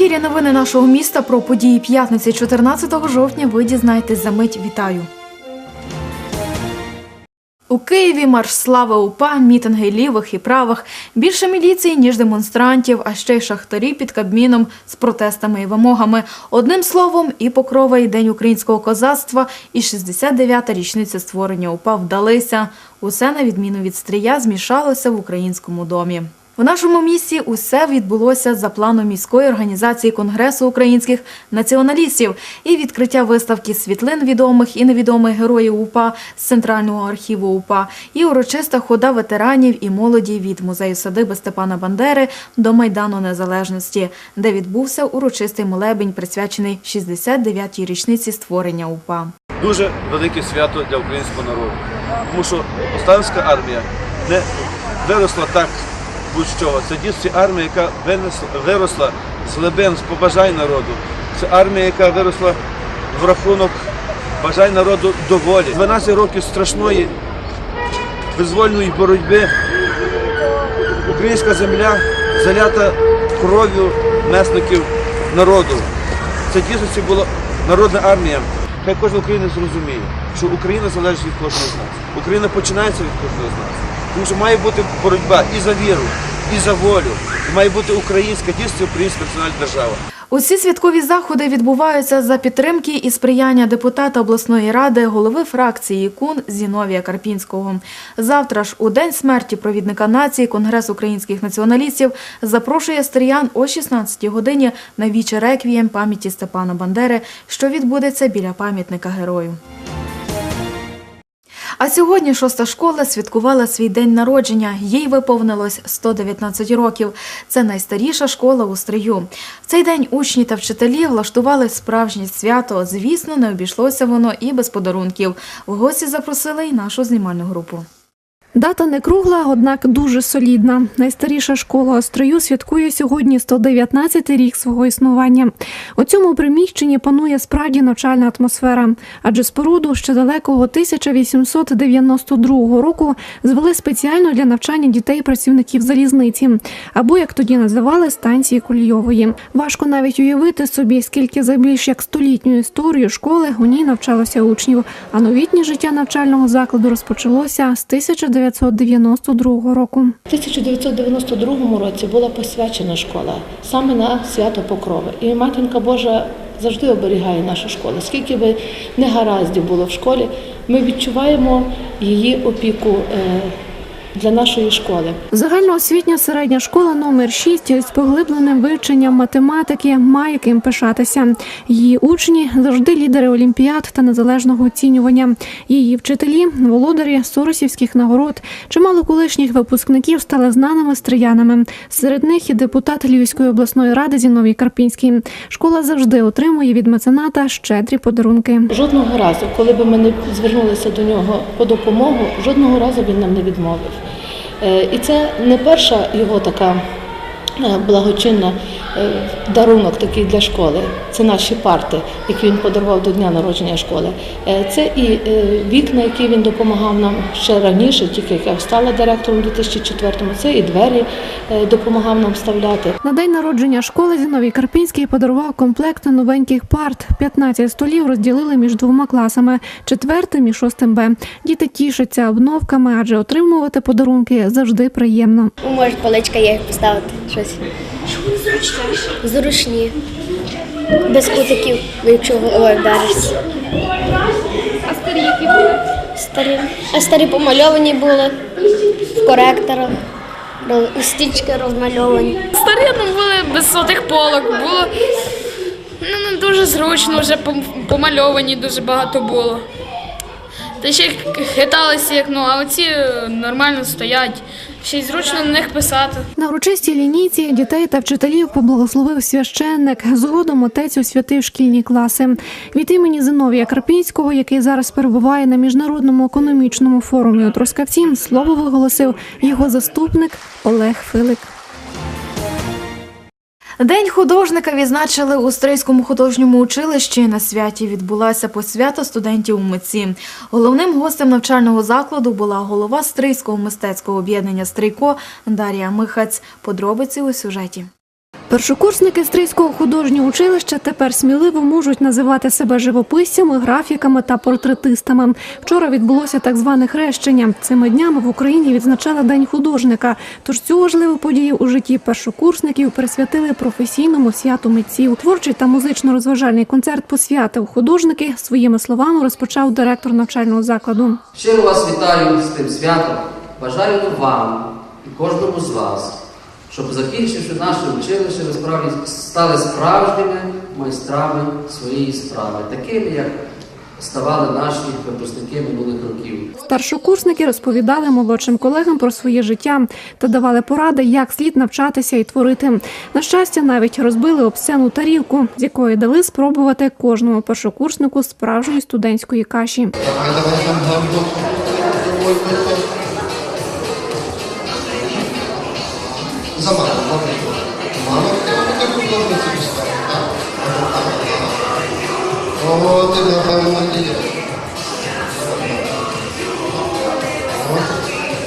ефірі новини нашого міста про події п'ятниці 14 жовтня. Ви дізнаєтесь за мить. Вітаю. У Києві марш слави УПА, мітинги лівих і правих, більше міліції, ніж демонстрантів, а ще й шахтарі під Кабміном з протестами і вимогами. Одним словом, і Покрова, і День українського козацтва, і 69-та річниця створення УПА вдалися. Усе, на відміну від стрія, змішалося в українському домі. В нашому місті усе відбулося за планом міської організації Конгресу українських націоналістів і відкриття виставки світлин відомих і невідомих героїв УПА з центрального архіву УПА, і урочиста хода ветеранів і молоді від музею садиби Степана Бандери до Майдану Незалежності, де відбувся урочистий молебень, присвячений 69-й річниці створення УПА. дуже велике свято для українського народу. Тому що повстанська армія не виросла так будь-що. Це дійсно армія, яка виросла з глибин, з побажань народу. Це армія, яка виросла в рахунок бажань народу до волі. 12 років страшної визвольної боротьби. Українська земля залята кров'ю месників народу. Це дійсно була народна армія. Хай кожен українець зрозуміє, що Україна залежить від кожного з нас. Україна починається від кожного з нас. Тому що має бути боротьба і за віру, і за волю. Має бути українська, дійсно українська національна держава. Усі святкові заходи відбуваються за підтримки і сприяння депутата обласної ради, голови фракції КУН Зіновія Карпінського. Завтра ж, у день смерті провідника нації, Конгрес українських націоналістів запрошує стріян о 16 годині на віче реквієм пам'яті Степана Бандери, що відбудеться біля пам'ятника герою. А сьогодні шоста школа святкувала свій день народження. Їй виповнилось 119 років. Це найстаріша школа у Стрию. В цей день учні та вчителі влаштували справжнє свято. Звісно, не обійшлося воно і без подарунків. В гості запросили й нашу знімальну групу. Дата не кругла, однак дуже солідна. Найстаріша школа Острою святкує сьогодні 119 рік свого існування. У цьому приміщенні панує справді навчальна атмосфера, адже споруду ще далекого 1892 року звели спеціально для навчання дітей працівників залізниці, або як тоді називали станції Кольйової. Важко навіть уявити собі, скільки за більш як столітню історію школи у ній навчалося учнів. А новітнє життя навчального закладу розпочалося з 1992 року. У 1992 році була посвячена школа саме на свято Покрови. І Матінка Божа завжди оберігає нашу школу. Скільки би негараздів було в школі, ми відчуваємо її опіку е, для нашої школи. Загальноосвітня середня школа номер 6 з поглибленим вивченням математики має ким пишатися. Її учні завжди лідери олімпіад та незалежного оцінювання. Її вчителі володарі соросівських нагород. Чимало колишніх випускників стали знаними стріянами. Серед них і депутат Львівської обласної ради Зіновій Карпінський. Школа завжди отримує від мецената щедрі подарунки. Жодного разу, коли б ми не звернулися до нього по допомогу, жодного разу він нам не відмовив. Е, І це не перша його така благочинна е, дарунок такий для школи. Це наші парти, які він подарував до дня народження школи. Е, Це і е, вікна, які він допомагав нам ще раніше, тільки як я стала директором у 2004-му. Це і двері допомагав нам вставляти. На день народження школи Зіновій Карпінський подарував комплект новеньких парт. 15 столів розділили між двома класами четвертим і шостим Б. Діти тішаться обновками, адже отримувати подарунки завжди приємно. Може, поличка є поставити щось. Зручні. Без кутиків, якщо вдаришся. А старі які були? Старі. А старі помальовані були в коректорах. Стічки розмальовані. Старі ну, були без отих полок, було ну, не дуже зручно, вже помальовані дуже багато було. Та ще хиталися, як ну, а оці е, нормально стоять. Ще й зручно на них писати. На урочистій лінійці дітей та вчителів поблагословив священник. Згодом отець освятив шкільні класи. Від імені Зиновія Карпінського, який зараз перебуває на міжнародному економічному форумі у Трускавці, слово виголосив його заступник Олег Филик. День художника відзначили у Стрийському художньому училищі. На святі відбулася посвята студентів у митці. Головним гостем навчального закладу була голова Стрийського мистецького об'єднання Стрийко Дар'я Михаць. Подробиці у сюжеті. Першокурсники Стрийського художнього училища тепер сміливо можуть називати себе живописцями, графіками та портретистами. Вчора відбулося так зване хрещення. Цими днями в Україні відзначали День художника. Тож цю важливу подію у житті першокурсників присвятили професійному святу митців. Творчий та музично-розважальний концерт посвятив художники. Своїми словами розпочав директор навчального закладу. Щиро вас вітаю з тим святом. Бажаю вам і кожному з вас, щоб закінчивши наше училище, ви справді стали справжніми майстрами своєї справи, такими, як ставали наші випускники минулих років. Старшокурсники розповідали молодшим колегам про своє життя та давали поради, як слід навчатися і творити. На щастя, навіть розбили обсцену тарілку, з якої дали спробувати кожному першокурснику справжньої студентської каші. 様の守りを守っておくことを見つぶしたのがあの神様表の半分にで表の半分にで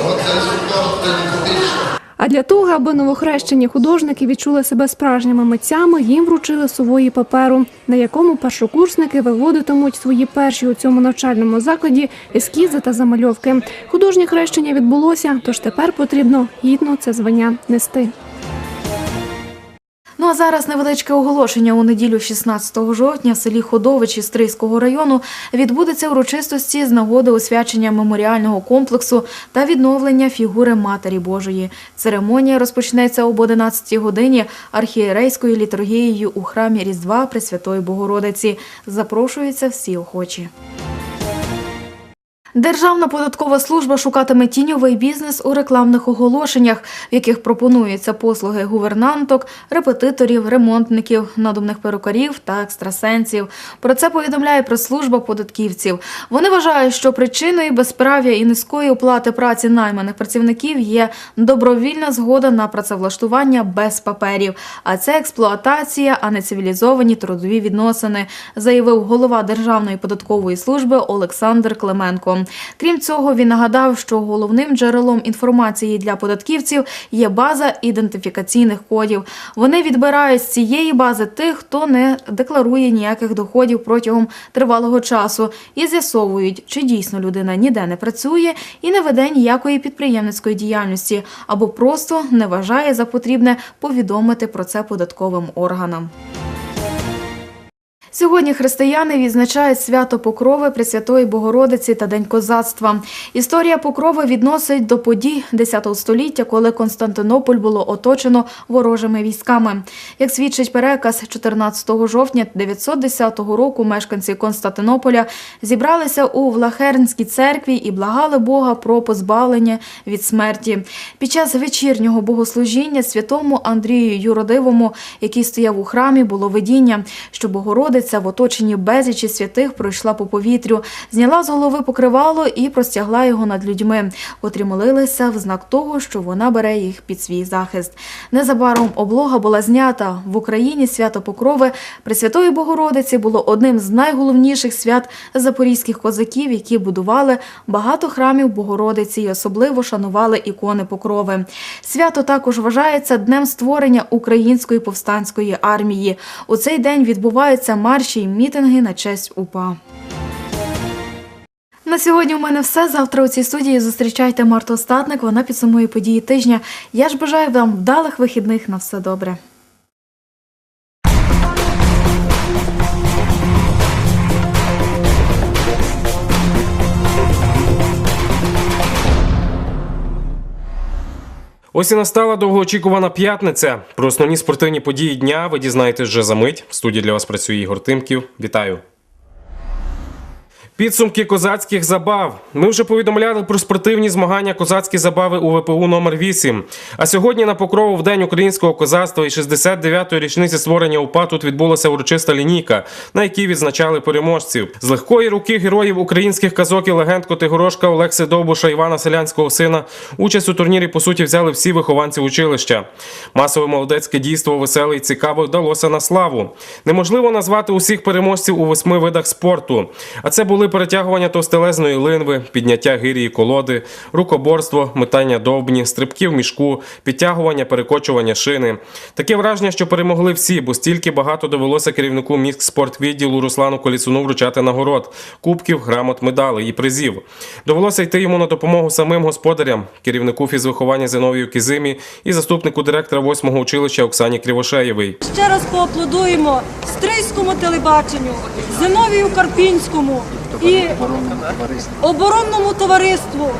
表の半分にで А для того, аби новохрещені художники відчули себе справжніми митцями, їм вручили сувої паперу, на якому першокурсники виводитимуть свої перші у цьому навчальному закладі ескізи та замальовки. Художнє хрещення відбулося, тож тепер потрібно гідно це звання нести. Ну а зараз невеличке оголошення. У неділю 16 жовтня в селі Ходовичі Стрийського району відбудеться урочистості з нагоди освячення меморіального комплексу та відновлення фігури Матері Божої. Церемонія розпочнеться об 11 годині архієрейською літургією у храмі Різдва Пресвятої Богородиці. Запрошуються всі охочі. Державна податкова служба шукатиме тіньовий бізнес у рекламних оголошеннях, в яких пропонуються послуги гувернанток, репетиторів, ремонтників, надумних перукарів та екстрасенсів. Про це повідомляє прес-служба податківців. Вони вважають, що причиною безправ'я і низької оплати праці найманих працівників є добровільна згода на працевлаштування без паперів. А це експлуатація, а не цивілізовані трудові відносини, заявив голова Державної податкової служби Олександр Клименко. Крім цього, він нагадав, що головним джерелом інформації для податківців є база ідентифікаційних кодів. Вони відбирають з цієї бази тих, хто не декларує ніяких доходів протягом тривалого часу, і з'ясовують, чи дійсно людина ніде не працює і не веде ніякої підприємницької діяльності, або просто не вважає за потрібне повідомити про це податковим органам. Сьогодні християни відзначають свято Покрови Пресвятої Богородиці та День козацтва. Історія Покрови відносить до подій X століття, коли Константинополь було оточено ворожими військами. Як свідчить переказ, 14 жовтня 910 року мешканці Константинополя зібралися у Влахернській церкві і благали Бога про позбавлення від смерті. Під час вечірнього богослужіння святому Андрію Юродивому, який стояв у храмі, було видіння, що Богородиця в оточенні безлічі святих пройшла по повітрю, зняла з голови покривало і простягла його над людьми, котрі молилися в знак того, що вона бере їх під свій захист. Незабаром облога була знята в Україні. Свято Покрови Пресвятої Богородиці було одним з найголовніших свят запорізьких козаків, які будували багато храмів Богородиці і особливо шанували ікони Покрови. Свято також вважається днем створення української повстанської армії. У цей день відбуваються марші й мітинги на честь УПА. На сьогодні у мене все. Завтра у цій студії зустрічайте Марту Остатник. Вона підсумує події тижня. Я ж бажаю вам вдалих вихідних на все добре. Ось і настала довгоочікувана п'ятниця. Про основні спортивні події дня ви дізнаєтесь вже за мить. В студії для вас працює Ігор Тимків. Вітаю. Підсумки козацьких забав. Ми вже повідомляли про спортивні змагання козацькі забави у ВПУ номер 8 А сьогодні на покрову в день українського козацтва і 69-ї річниці створення УПА тут відбулася урочиста лінійка, на якій відзначали переможців. З легкої руки героїв українських казок і легенд Котигорошка Олекси Довбуша Івана Селянського сина. Участь у турнірі по суті взяли всі вихованці училища. Масове молодецьке дійство веселе і цікаве вдалося на славу. Неможливо назвати усіх переможців у восьми видах спорту. А це були перетягування товстелезної линви, підняття гирі і колоди, рукоборство, метання довбні, стрибки в мішку, підтягування, перекочування шини. Таке враження, що перемогли всі, бо стільки багато довелося керівнику міськспортвідділу Руслану Коліцуну вручати нагород, кубків, грамот, медалей і призів. Довелося йти йому на допомогу самим господарям, керівнику фізвиховання Зиновію Кізимі і заступнику директора 8-го училища Оксані Кривошеєвій. Ще раз поаплодуємо Стрийському телебаченню, Зиновію Карпінському і оборонному товариству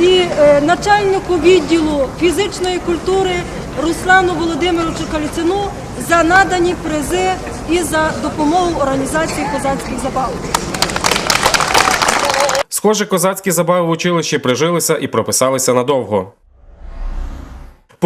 і е, начальнику відділу фізичної культури Руслану Володимировичу Каліцину за надані призи і за допомогу організації козацьких забав. Схоже, козацькі забави в училищі прижилися і прописалися надовго.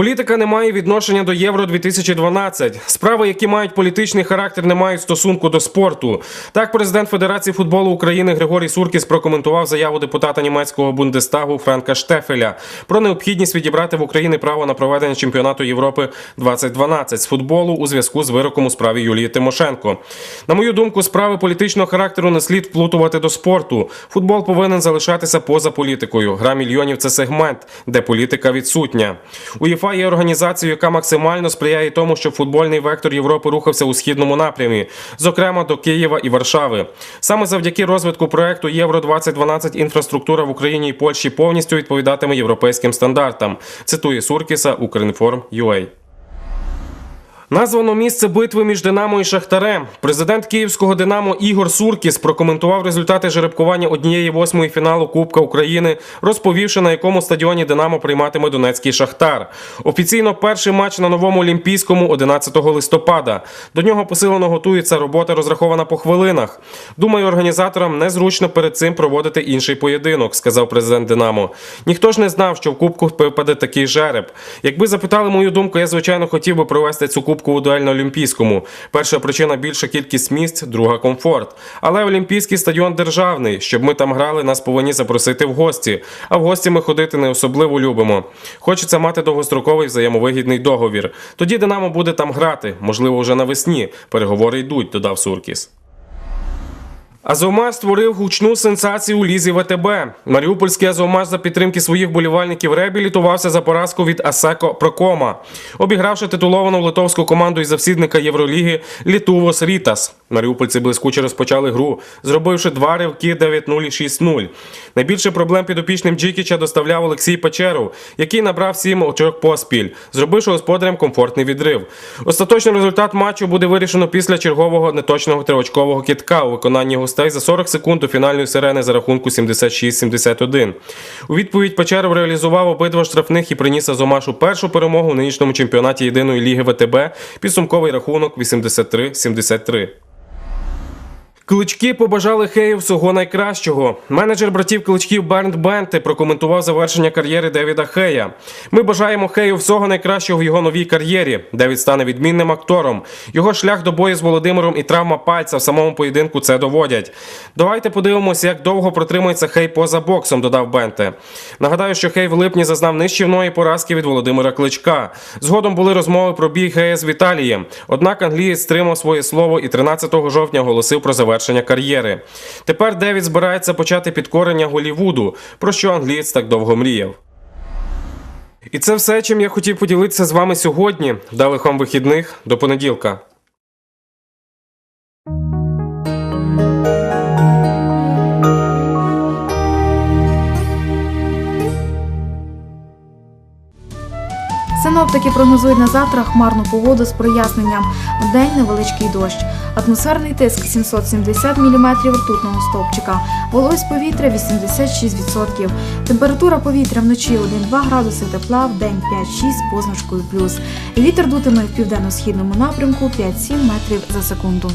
Політика не має відношення до Євро 2012. Справи, які мають політичний характер, не мають стосунку до спорту. Так, президент Федерації футболу України Григорій Суркіс прокоментував заяву депутата німецького Бундестагу Франка Штефеля про необхідність відібрати в Україні право на проведення чемпіонату Європи 2012 з футболу у зв'язку з вироком у справі Юлії Тимошенко. На мою думку, справи політичного характеру не слід вплутувати до спорту. Футбол повинен залишатися поза політикою. Гра мільйонів це сегмент, де політика відсутня. УЄФА є організацією, яка максимально сприяє тому, щоб футбольний вектор Європи рухався у східному напрямі, зокрема до Києва і Варшави. Саме завдяки розвитку проекту Євро 2012 інфраструктура в Україні і Польщі повністю відповідатиме європейським стандартам. Цитує Суркіса Укрінформ.UA. Названо місце битви між Динамо і Шахтарем. Президент київського Динамо Ігор Суркіс прокоментував результати жеребкування однієї восьмої фіналу Кубка України, розповівши на якому стадіоні Динамо прийматиме Донецький Шахтар. Офіційно перший матч на новому Олімпійському 11 листопада. До нього посилено готується робота, розрахована по хвилинах. Думаю, організаторам незручно перед цим проводити інший поєдинок, сказав президент Динамо. Ніхто ж не знав, що в Кубку випаде такий жереб. Якби запитали мою думку, я звичайно хотів би провести цю кубкову дуель на Олімпійському. Перша причина більша кількість місць, друга комфорт. Але Олімпійський стадіон державний. Щоб ми там грали, нас повинні запросити в гості. А в гості ми ходити не особливо любимо. Хочеться мати довгостроковий взаємовигідний договір. Тоді Динамо буде там грати, можливо, вже навесні. Переговори йдуть, додав Суркіс. Азовмаш створив гучну сенсацію у лізі ВТБ. Маріупольський Азовмаш за підтримки своїх болівальників реабілітувався за поразку від Асеко Прокома, обігравши титуловану литовську команду із завсідника Євроліги Літувос Рітас. Маріупольці блискуче розпочали гру, зробивши два ривки 9-0 і 6-0. Найбільше проблем підопічним Джікіча доставляв Олексій Печеров, який набрав сім очок поспіль, зробивши господарям комфортний відрив. Остаточний результат матчу буде вирішено після чергового неточного триочкового кітка у виконанні гостей за 40 секунд до фінальної сирени за рахунку 76-71. У відповідь Печеров реалізував обидва штрафних і приніс Азомашу першу перемогу в нинішньому чемпіонаті єдиної ліги ВТБ. Підсумковий рахунок 83-73. Клички побажали Хею всього найкращого. Менеджер братів кличків Бернт Бенте прокоментував завершення кар'єри Девіда Хея. Ми бажаємо Хею всього найкращого в його новій кар'єрі. Девід стане відмінним актором. Його шлях до бою з Володимиром і травма пальця в самому поєдинку це доводять. Давайте подивимося, як довго протримується Хей поза боксом, додав Бенте. Нагадаю, що Хей в липні зазнав нищівної поразки від Володимира Кличка. Згодом були розмови про бій Хея з Віталієм. Однак англієць стримав своє слово і 13 жовтня оголосив про завершення кар'єри. Тепер Девід збирається почати підкорення Голівуду, про що англієць так довго мріяв. І це все, чим я хотів поділитися з вами сьогодні. Далих вам вихідних до понеділка. Синоптики прогнозують на завтра хмарну погоду з проясненням. Вдень невеличкий дощ. Атмосферний тиск 770 мм ртутного стовпчика. Вологість повітря 86%. Температура повітря вночі 1-2 градуси тепла, в день 5-6 з позначкою плюс. Вітер дутиме в південно-східному напрямку 5-7 метрів за секунду.